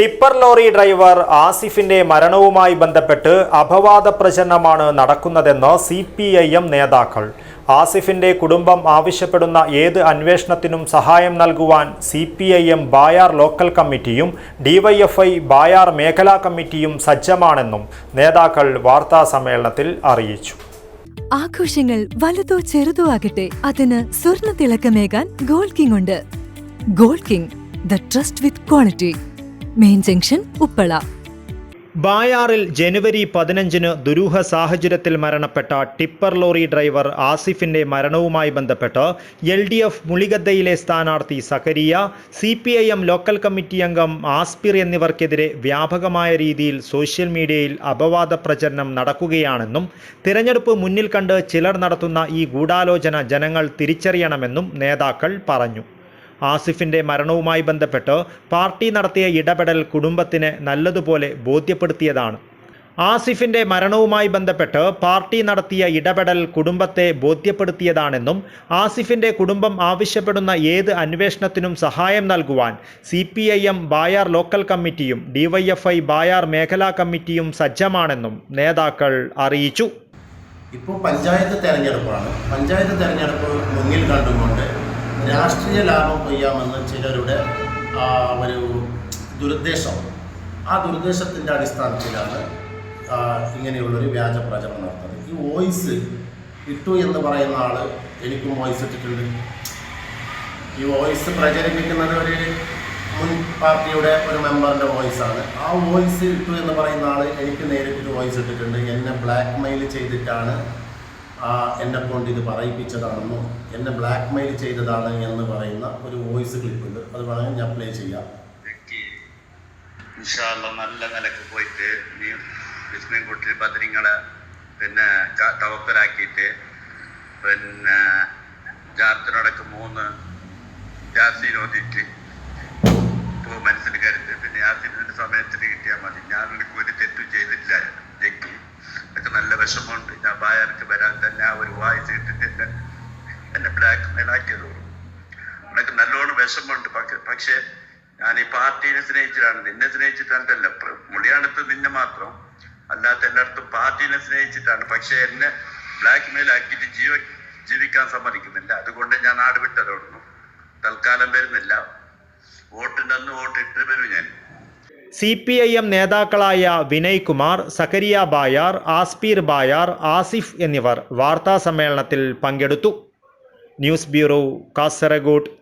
Tipper lorry driver ആസിഫിന്റെ മരണവുമായി ബന്ധപ്പെട്ട് അപവാദ പ്രചരണമാണ് നടക്കുന്നതെന്ന് സി പി ഐ എം നേതാക്കൾ. ആസിഫിന്റെ കുടുംബം ആവശ്യപ്പെടുന്ന ഏത് അന്വേഷണത്തിനും സഹായം നൽകുവാൻ C P I M Bayar local കമ്മിറ്റിയും ഡിവൈഎഫ്ഐ ബായാർ മേഖലാ കമ്മിറ്റിയും സജ്ജമാണെന്നും നേതാക്കൾ വാർത്താ സമ്മേളനത്തിൽ അറിയിച്ചു. ആഘോഷങ്ങൾ വലുതോ ചെറുതോ ആകട്ടെ അതിന് സ്വർണ തിളക്കമേകാൻ ഗോൾഡ് കിങ് ഉണ്ട്. Gold King the trust with quality. Main junction Uppala. ബായാറിൽ ജനുവരി പതിനഞ്ചിന് ദുരൂഹ സാഹചര്യത്തിൽ മരണപ്പെട്ട ടിപ്പർ ലോറി ഡ്രൈവർ ആസിഫിന്റെ മരണവുമായി ബന്ധപ്പെട്ട് എൽ ഡി എഫ് മുളിഗദ്ദയിലെ സ്ഥാനാർത്ഥി Zakariya C P I M local committee അംഗം ആസ്പിർ എന്നിവർക്കെതിരെ വ്യാപകമായ രീതിയിൽ സോഷ്യൽ മീഡിയയിൽ അപവാദ പ്രചരണം നടക്കുകയാണെന്നും തിരഞ്ഞെടുപ്പ് മുന്നിൽ കണ്ട് ചിലർ നടത്തുന്ന ഈ ഗൂഢാലോചന ജനങ്ങൾ തിരിച്ചറിയണമെന്നും നേതാക്കൾ പറഞ്ഞു. ആസിഫിന്റെ മരണവുമായി ബന്ധപ്പെട്ട് പാർട്ടി നടത്തിയ ഇടപെടൽ കുടുംബത്തിന് നല്ലതുപോലെ ബോധ്യപ്പെടുത്തിയതാണ്. ആസിഫിന്റെ മരണവുമായി ബന്ധപ്പെട്ട് പാർട്ടി നടത്തിയ ഇടപെടൽ കുടുംബത്തെ ബോധ്യപ്പെടുത്തിയതാണെന്നും ആസിഫിന്റെ കുടുംബം ആവശ്യപ്പെടുന്ന ഏത് അന്വേഷണത്തിനും സഹായം നൽകുവാൻ C P I M Bayar local കമ്മിറ്റിയും ഡിവൈഎഫ്ഐ ബായാർ മേഖലാ കമ്മിറ്റിയും സജ്ജമാണെന്നും നേതാക്കൾ അറിയിച്ചു. ഇപ്പോൾ പഞ്ചായത്ത് തെരഞ്ഞെടുപ്പാണ്. പഞ്ചായത്ത് തെരഞ്ഞെടുപ്പ് മുന്നിൽ കണ്ടുകൊണ്ട് രാഷ്ട്രീയ ലാഭം കൊയ്യാമെന്ന് ചിലരുടെ ആ, ഒരു ദുരുദ്ദേശം. ആ ദുരുദ്ദേശത്തിന്റെ അടിസ്ഥാനത്തിലാണ് ഇങ്ങനെയുള്ളൊരു വ്യാജ പ്രചരണം നടത്തുന്നത് ഈ വോയിസ് ഇട്ടു എന്ന് പറയുന്ന ആൾ എനിക്കും വോയിസ് ഇട്ടിട്ടുണ്ട്. ഈ വോയിസ് പ്രചരിപ്പിക്കുന്നത് ഒരു മുൻ പാർട്ടിയുടെ ഒരു മെമ്പറിന്റെ വോയിസാണ്. ആ വോയിസ് ഇട്ടു എന്ന് പറയുന്ന ആൾ എനിക്ക് നേരിട്ടൊരു വോയിസ് ഇട്ടിട്ടുണ്ട്. എന്നെ ബ്ലാക്ക് മെയിൽ ചെയ്തിട്ടാണ് എന്നെ കൊണ്ട് ഇത് പറയിപ്പിച്ചതാണെന്നോ എന്നെ ബ്ലാക്ക് മെയിൽ ചെയ്തതാണ് എന്ന് പറയുന്ന ഒരു വോയിസ് ക്ലിപ്പ് ഉണ്ട്. അത് വേണമെങ്കിൽ ഞാൻ പ്ലേ ചെയ്യാം. നല്ല നിലയ്ക്ക് പോയിട്ട് നീ വിസ്മയം കൂട്ടി ബദരിങ്ങളെ പിന്നെ തവക്കലാക്കിയിട്ട് പിന്നെ ജാത്തിനോടൊക്കെ മൂന്ന് ജാസീൻ ഓതിയിട്ട് മനസ്സിൽ കരുത്. പിന്നെ യാസീനിന്റെ സമയത്തിന് കിട്ടിയാൽ മതി. ഞാൻ ഒരു തെറ്റും ചെയ്തിട്ടില്ല എനിക്ക് എനിക്ക് നല്ല വിഷമമുണ്ട് ഞാൻ ബായർക്ക് വരാൻ തന്നെ ആ ഒരു വായിച്ച് ഇട്ടിട്ട് എന്നെ ബ്ലാക്ക് മെയിലാക്കിയത് എനിക്ക് നല്ലോണം വിഷമമുണ്ട്. പക്ഷെ ഞാൻ ഈ പാർട്ടിനെ സ്നേഹിച്ചിട്ടാണ്. നിന്നെ സ്നേഹിച്ചിട്ടല്ല മുളിയാണത്ത് നിന്നെ മാത്രം. അല്ലാത്ത എല്ലായിടത്തും പാർട്ടിനെ സ്നേഹിച്ചിട്ടാണ്. പക്ഷെ എന്നെ ബ്ലാക്ക് മെയിൽ ആക്കിയിട്ട് ജീവ ജീവിക്കാൻ സമ്മതിക്കുന്നില്ല. അതുകൊണ്ട് ഞാൻ നാട് വിട്ടതോടുന്നു. തൽക്കാലം വരുന്നില്ല. വോട്ടിന്റെ അന്ന് വോട്ടിട്ട് വരും ഞാൻ. സി പി ഐ എം നേതാക്കളായ വിനയ് കുമാർ സക്കരിയ ബായാർ ആസ്പീർ ബായാർ ആസിഫ് എന്നിവർ വാർത്താ സമ്മേളനത്തിൽ പങ്കെടുത്തു. News bureau Kasaragod.